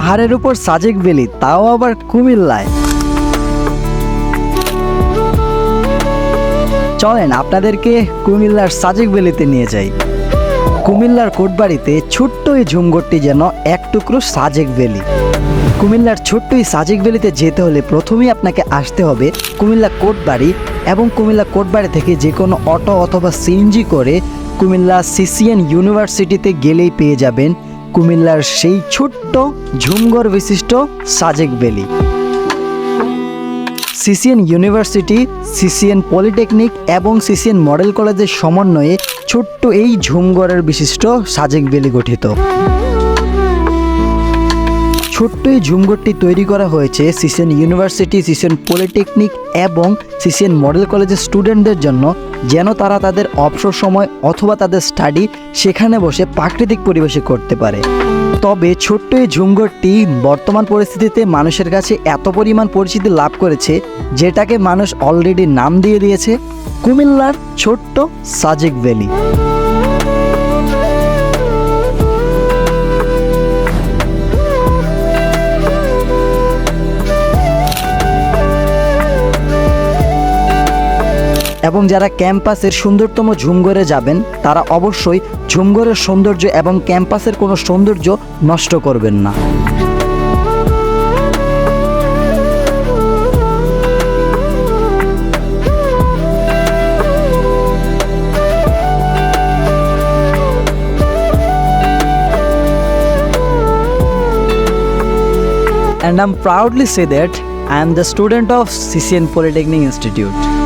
পাহাড়ের উপর সাজেক ভ্যালি তাও আবার কুমিল্লায়। চলেন, আপনাদেরকে কুমিল্লার সাজেক ভ্যালিতে নিয়ে যাই। কুমিল্লার কোটবাড়িতে ছোট্ট এই ঝুমঘরটি যেন এক টুকরো সাজেক ভ্যালি কুমিল্লার ছোট্ট এই সাজেক ভ্যালিতে যেতে হলে প্রথমেই আপনাকে আসতে হবে কুমিল্লা কোটবাড়ি এবং কুমিল্লা কোটবাড়ি থেকে যে কোনো অটো অথবা সিএনজি করে কুমিল্লা সিসিএন ইউনিভার্সিটিতে গেলেই পেয়ে যাবেন কুমিল্লার সেই ছোট্ট ঝুমঘর বিশিষ্ট Sajek valley. CCN university, CCN polytechnic এবং সিসিএন মডেল কলেজের সমন্বয়ে ছোট্ট এই ঝুমঘরের বিশিষ্ট সাজেক ভ্যালি গঠিত। ছোট্ট এই ঝুমঘরটি তৈরি করা হয়েছে সিসিএন ইউনিভার্সিটি সিসিএন পলিটেকনিক এবং সিসিএন মডেল কলেজের স্টুডেন্টদের জন্য, যেন তারা তাদের অবসর সময় অথবা তাদের স্টাডি সেখানে বসে প্রাকৃতিক পরিবেশে করতে পারে। তবে ছোট্ট এই ঝুমঘরটি বর্তমান পরিস্থিতিতে মানুষের কাছে এত পরিমাণ পরিচিতি লাভ করেছে, যেটাকে মানুষ অলরেডি নাম দিয়ে দিয়েছে কুমিল্লার ছোট্ট সাজেক ভ্যালি। এবং যারা ক্যাম্পাসের সুন্দরতম ঝুমঘরে যাবেন, তারা অবশ্যই ঝুমঘরের সৌন্দর্য এবং ক্যাম্পাসের কোনো সৌন্দর্য নষ্ট করবেন না and I'm proudly say that I am the student of CCN Polytechnic Institute.